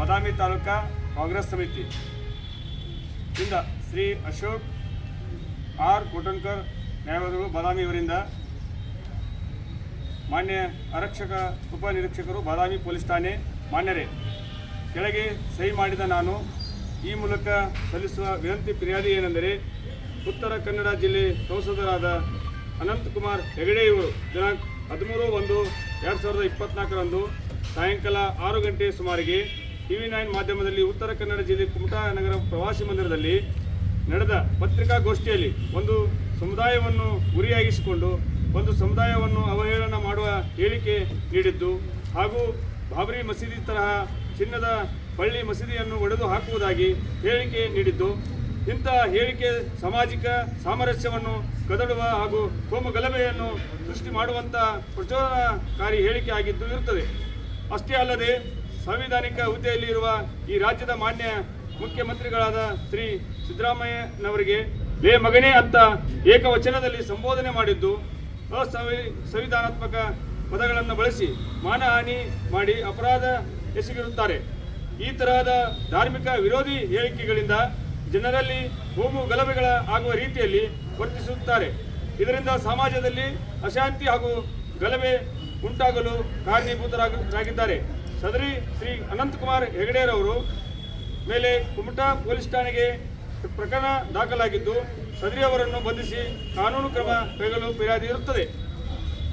ಬಾದಾಮಿ ತಾಲೂಕಾ ಕಾಂಗ್ರೆಸ್ ಸಮಿತಿ. ಇಂದ ಶ್ರೀ ಅಶೋಕ್ ಆರ್ ಕೋಟಂಕರ್ ನ್ಯಾಯವಾದಿಗಳು ಬಾದಾಮಿ ಅವರಿಂದ ಮಾನ್ಯ ಆರಕ್ಷಕ ಉಪನಿರೀಕ್ಷಕರು ಬಾದಾಮಿ ಪೊಲೀಸ್ ಠಾಣೆ ಮಾನ್ಯರೇ. ಕೆಳಗೆ ಸಹಿ ಮಾಡಿದ ನಾನು ಈ ಮೂಲಕ ಸಲ್ಲಿಸುವ ವಿನಂತಿ ಫಿರ್ಯಾದಿ ಏನೆಂದರೆ ಉತ್ತರ ಕನ್ನಡ ಜಿಲ್ಲೆ ಸಂಸದರಾದ ಅನಂತಕುಮಾರ್ ಹೆಗಡೆ ಇವರು ದಿನಾಂಕ ಹದಿಮೂರು ಒಂದು ಎರಡು ಸಾವಿರದ ಇಪ್ಪತ್ನಾಲ್ಕರಂದು ಸಾಯಂಕಾಲ ಆರು ಗಂಟೆ ಸುಮಾರಿಗೆ ಟಿ ವಿ ನೈನ್ ಮಾಧ್ಯಮದಲ್ಲಿ ಉತ್ತರ ಕನ್ನಡ ಜಿಲ್ಲೆ ಕುಮಟಾ ನಗರ ಪ್ರವಾಸಿ ಮಂದಿರದಲ್ಲಿ ನಡೆದ ಪತ್ರಿಕಾಗೋಷ್ಠಿಯಲ್ಲಿ ಒಂದು ಸಮುದಾಯವನ್ನು ಗುರಿಯಾಗಿಸಿಕೊಂಡು, ಒಂದು ಸಮುದಾಯವನ್ನು ಅವಹೇಳನ ಮಾಡುವ ಹೇಳಿಕೆ ನೀಡಿದ್ದು ಹಾಗೂ ಬಾಬರಿ ಮಸೀದಿ ತರಹ ಚಿನ್ನದ ಪಳ್ಳಿ ಮಸೀದಿಯನ್ನು ಒಡೆದು ಹಾಕುವುದಾಗಿ ಹೇಳಿಕೆ ನೀಡಿದ್ದು ಇಂತಹ ಹೇಳಿಕೆ ಸಾಮಾಜಿಕ ಸಾಮರಸ್ಯವನ್ನು ಕದಡುವ ಹಾಗೂ ಕೋಮ ಗಲಭೆಯನ್ನು ಸೃಷ್ಟಿ ಮಾಡುವಂಥ ಪ್ರಚೋದನಕಾರಿ ಹೇಳಿಕೆ ಆಗಿದ್ದು ಇರುತ್ತದೆ. ಅಷ್ಟೇ ಅಲ್ಲದೆ ಸಂವಿಧಾನಿಕ ಹುದ್ದೆಯಲ್ಲಿ ಇರುವ ಈ ರಾಜ್ಯದ ಮಾನ್ಯ ಮುಖ್ಯಮಂತ್ರಿಗಳಾದ ಶ್ರೀ ಸಿದ್ದರಾಮಯ್ಯನವರಿಗೆ ಲೇ ಮಗನೇ ಅಂತ ಏಕವಚನದಲ್ಲಿ ಸಂಬೋಧನೆ ಮಾಡಿದ್ದು ಅಸಂವಿ, ಸಂವಿಧಾನಾತ್ಮಕ ಪದಗಳನ್ನು ಬಳಸಿ ಮಾನಹಾನಿ ಮಾಡಿ ಅಪರಾಧ ಎಸಗಿರುತ್ತಾರೆ. ಈ ತರಹದ ಧಾರ್ಮಿಕ ವಿರೋಧಿ ಹೇಳಿಕೆಗಳಿಂದ ಜನರಲ್ಲಿ ಹೋಮು ಗಲಭೆಗಳ ಆಗುವ ರೀತಿಯಲ್ಲಿ ವರ್ತಿಸುತ್ತಾರೆ. ಇದರಿಂದ ಸಮಾಜದಲ್ಲಿ ಅಶಾಂತಿ ಹಾಗೂ ಗಲಭೆ ಉಂಟಾಗಲು ಕಾರಣೀಭೂತರಾಗಿದ್ದಾರೆ ಸದರಿ ಶ್ರೀ ಅನಂತಕುಮಾರ್ ಹೆಗಡೆರವರು ಮೇಲೆ ಕುಮಟಾ ಪೊಲೀಸ್ ಠಾಣೆಗೆ ಪ್ರಕರಣ ದಾಖಲಾಗಿದ್ದು, ಸದರಿ ಅವರನ್ನು ಬಂಧಿಸಿ ಕಾನೂನು ಕ್ರಮ ಕೈಗೊಳ್ಳಲು ಫಿರ್ಯಾದಿ ಇರುತ್ತದೆ